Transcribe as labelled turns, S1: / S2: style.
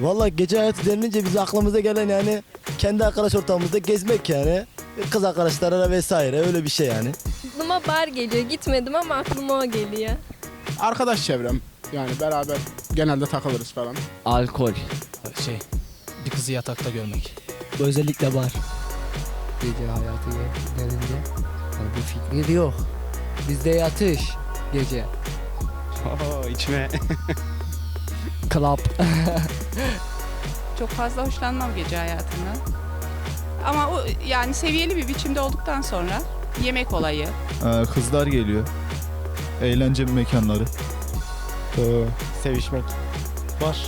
S1: Vallahi gece hayatı denilince bize aklımıza gelen yani kendi arkadaş ortamımızda gezmek yani. Kız arkadaşlarına vesaire öyle bir şey yani.
S2: Aklıma bar geliyor. Gitmedim ama aklıma o geliyor.
S3: Arkadaş çevrem. Yani beraber genelde takılırız falan.
S4: Alkol.
S5: Şey, bir kızı yatakta görmek.
S1: Özellikle var.
S6: Gece hayatı yani bir fikri yok. Bizde yatış gece.
S7: Oo, içme.
S6: Club.
S8: Çok fazla hoşlanmam gece hayatından. Ama o yani seviyeli bir biçimde olduktan sonra yemek olayı,
S9: Ee, kızlar geliyor. Eğlence mekanları.
S1: Sevişmek.
S5: Var.